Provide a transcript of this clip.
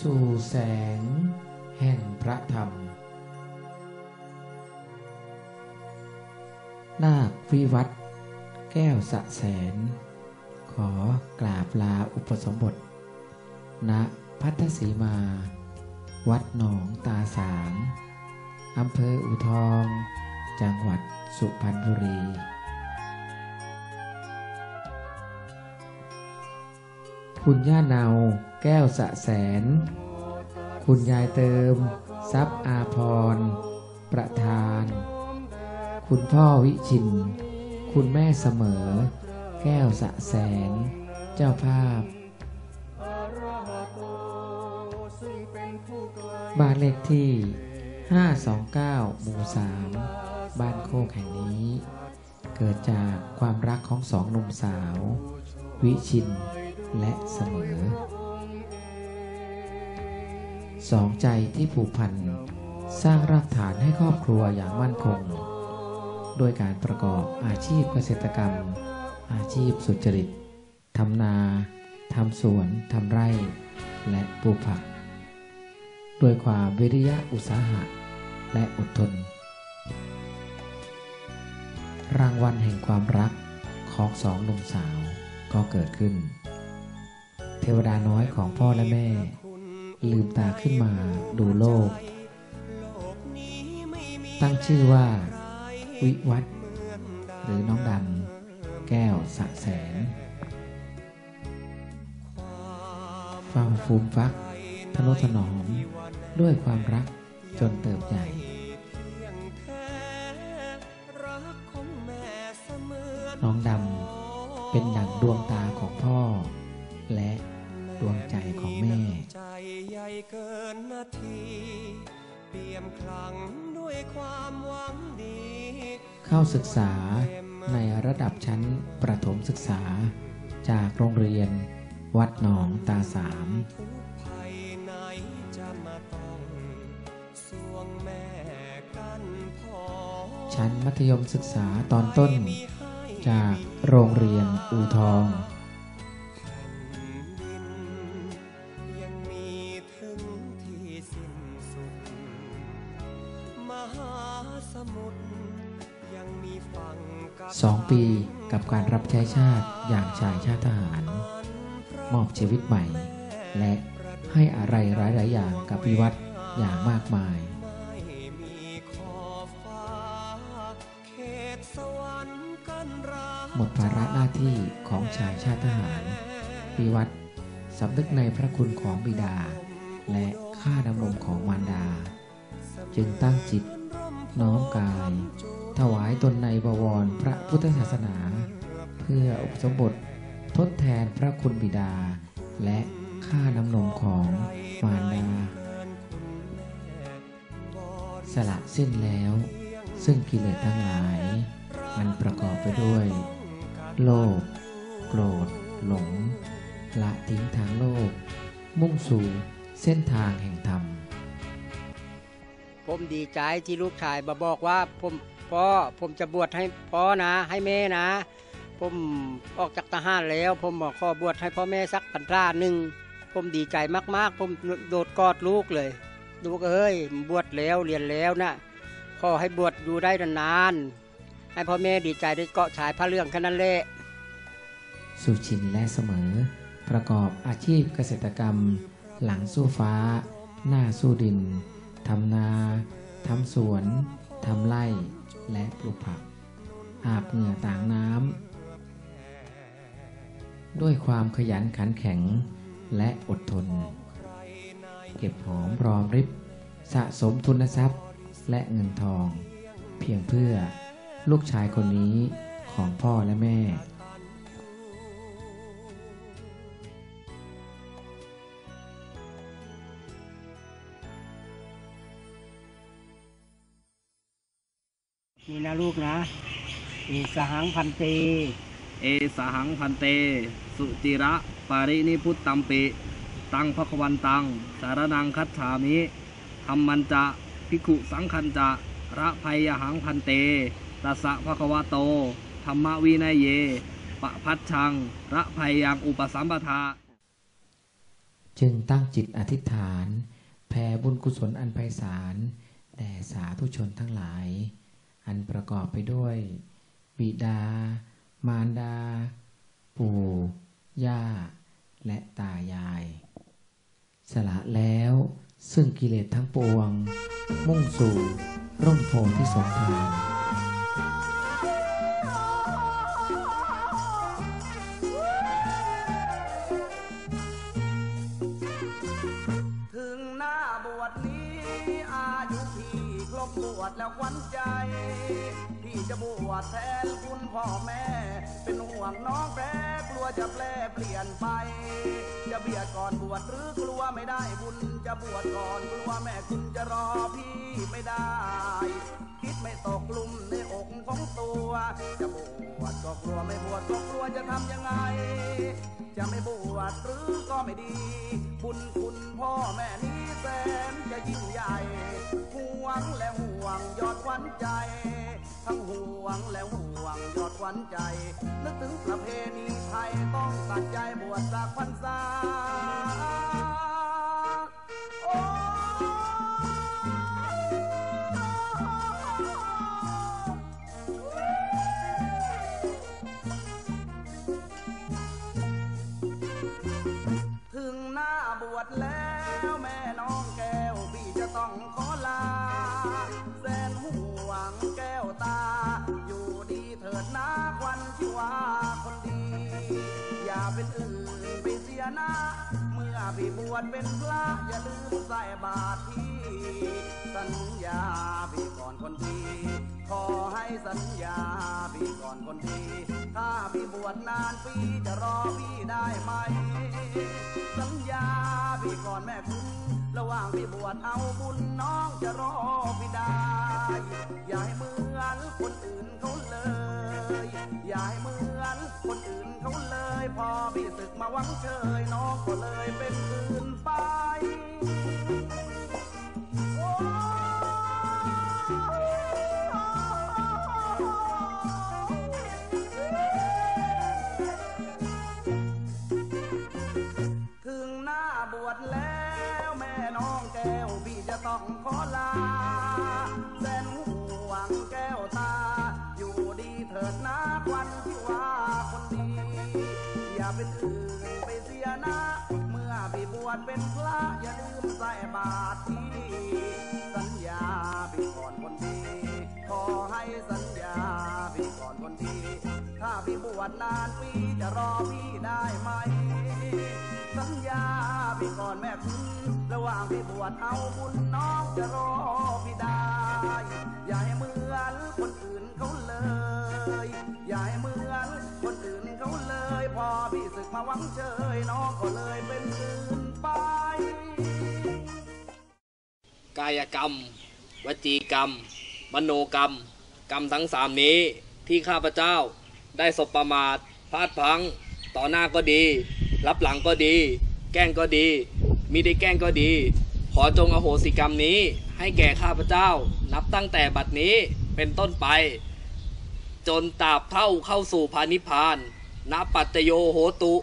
สู่แสง แห่งพระธรรม นาควิวัตรแก้วสะแสน ขอกราบลาอุปสมบท ณ พัทสีมา วัดหนองตาสามอำเภออุทอง จังหวัดสุพรรณบุรี คุณย่าเนา แก้วสะแสน คุณยายเติม ทรัพย์อาพร ประธาน คุณพ่อวิชิน คุณแม่เสมอ แก้วสะแสน เจ้าภาพ บ้านเลขที่ 529 หมู่ 3 บ้านโคกแห่งนี้ เกิดจากความรักของสองหนุ่มสาว วิชิน และเสมอสองใจที่ผูกพันสร้างรากฐานให้ครอบครัวอย่างมั่นคง โดยการประกอบอาชีพเกษตรกรรม อาชีพสุจริตทำนาทำสวนทำไร่ และปลูกผักด้วยความวิริยะอุตสาหะ และอดทน รางวัลแห่งความรักของสองหนุ่มสาวก็เกิดขึ้น วดาน้อยของพ่อและแม่ ลืมตาขึ้นมาดูโลก ตั้งชื่อว่า วิวัฒหรือน้องดำแก้วสะแสนเฝ้าฟูมฟักทนุถนอม ด้วยความรักจนเติบใหญ่น้องดำเป็นดั่งดวงตาของพ่อและ ดวงใจของแม่ ใจใหญ่เกินนาที เปี่ยมคลังด้วยความหวังดี เข้าศึกษาในระดับชั้นประถมศึกษา จากโรงเรียน วัดหนองตาสามทุกภัยไหนจะมาต้องสวงแม่กันพอชั้นมัธยมศึกษาตอนต้น จากโรงเรียนอูทอง ปี กับการรับใช้ชาติอย่างชายชาติทหาร มอบชีวิตใหม่ และให้อะไรหลายๆอย่างกับวิวัฒอย่างมากมายหมดภาระหน้าที่ของชายชาติทหารวิวัฒน์สำนึกในพระคุณของบิดา และค่าดำรงของมารดา จึงตั้งจิต น้อมกาย ถวายตนในบวรพระพุทธศาสนา เพื่ออุปสมบททดแทนพระคุณบิดา และค่าน้ำนมของมารดา สละสิ้นแล้ว ซึ่งกิเลสทั้งหลาย มันประกอบไปด้วย โลภโกรธ หลง ละทิ้งทางโลก มุ่งสู่เส้นทางแห่งธรรมผมดีใจที่ลูกชายมาบอกว่าผม พ่อผมจะบวชให้พ่อนะ ให้แม่นะ ผมออกจากทหารแล้ว ผมบอกขอบวชให้พ่อแม่สักพรรษาหนึ่งผมดีใจมากๆ ผมโดดกอดลูกเลย ลูกเอ้ยบวชแล้วเรียนแล้วนะขอให้บวชอยู่ได้นานๆให้พ่อแม่ดีใจได้เกาะชายพระเรื่องแค่นั้นแหละสุชินและเสมอ ประกอบอาชีพเกษตรกรรม หลังสู้ฟ้า หน้าสู้ดินทำนาทำสวนทำไร่ และปลูกผัก อาบเหงื่อต่างน้ำด้วยความขยันขันแข็งและอดทน เก็บหอมรอมริบ สะสมทุนทรัพย์และเงินทอง เพียงเพื่อลูกชายคนนี้ของพ่อและแม่ นี่นะลูกนะอีสหังพันเต เอสหังพันเต สุจิระ ปารินิพุตตัมปิตังพระควันตัง สารนังคัจฉามิธรรมันจะภิกขุสังคันจะระภัยหังพันเตตัสสะภะคะวะโต ธรรมวินัยเย ปะพัชชัง ระภัยยังอุปสัมปทา จึงตั้งจิตอธิษฐาน แผ่บุญกุศลอันไพศาล แด่สาธุชนทั้งหลาย อันประกอบไปด้วย บิดา มารดา ปู่ ย่า และตายาย สละแล้วซึ่งกิเลสทั้งปวง มุ่งสู่ร่มโพธิสมภารถึงหน้าบวชนี้อา ยุพี่ครบวชแล้วขวัญใจพี่จะบวชแทนคุณพ่อแม่ เป็นห่วงน้องแพ้กลัวจะแปลเปลี่ยนไป จะเบียดก่อนบวชหรือกลัวไม่ได้บุญ จะบวชก่อนกลัวแม่คุณจะรอพี่ไม่ได้ คิดไม่ตกลุมในอกของตัว จะบวชก็กลัวไม่บวชก็กลัวจะทำยังไง จะไม่บวชหรือก็ไม่ดี บุญคุณพ่อแม่นี้แสนจะยิ่งใหญ่ห่วงและห่วงยอดขวัญใจ ทั้งห่วงและห่วงยอดขวัญใจ นึกถึงประเพณีไทยต้องตัดใจบวชสักพรรษา วชแล้วแม่น้องแก้วพี่จะต้องขอลาแสนห่วงแก้วตา อยู่ดีเถิดนะควันชีวาคนดี อย่าเป็นอื่นไปเสียนะ เมื่อพี่บวชเป็นพระอย่าลืมใส่บาตรที่สัญญาพี่ก่อนคนดีขอให้สัญญาพี่ก่อนคนดี ถ้าพี่บวชนานปีจะรอพี่ได้ไหม ว่างพี่บวชเอาบุญน้องจะรอพี่ได้ อย่าให้เหมือนคนอื่นเขาเลย อย่าให้เหมือนคนอื่นเขาเลย พอพี่ศึกมาหวังเชยน้องก็เลยเป็นอื่นไป เป็นพระอย่าลืมใส่บาตรที่สัญญาพี่ก่อนคนดีขอให้สัญญาพี่ก่อนคนดีถ้าพี่บวชนานปีจะรอพี่ได้ไหม สัญญาพี่ก่อนแม่คุณระหว่างพี่บวชเอาบุญน้องจะรอพี่ได้ อย่าให้เหมือนคนอื่นเขาเลย อย่าให้เหมือนคนอื่นเขาเลย พอพี่ศึกมาหวังเชยน้องก็เลยเป็นอื่น กายกรรม วจีกรรมมโนกรรม กรรมทั้งสามนี้ที่ข้าพเจ้าได้สบประมาทพลาดพัง ต่อหน้าก็ดี รับหลังก็ดี แกล้งก็ดีมิได้แกล้งก็ดี ขอจงอโหสิกรรมนี้ให้แก่ข้าพเจ้านับตั้งแต่บัดนี้เป็นต้นไป จนตราบเท่าเข้าสู่พานิพานณปัตตโยโหตุ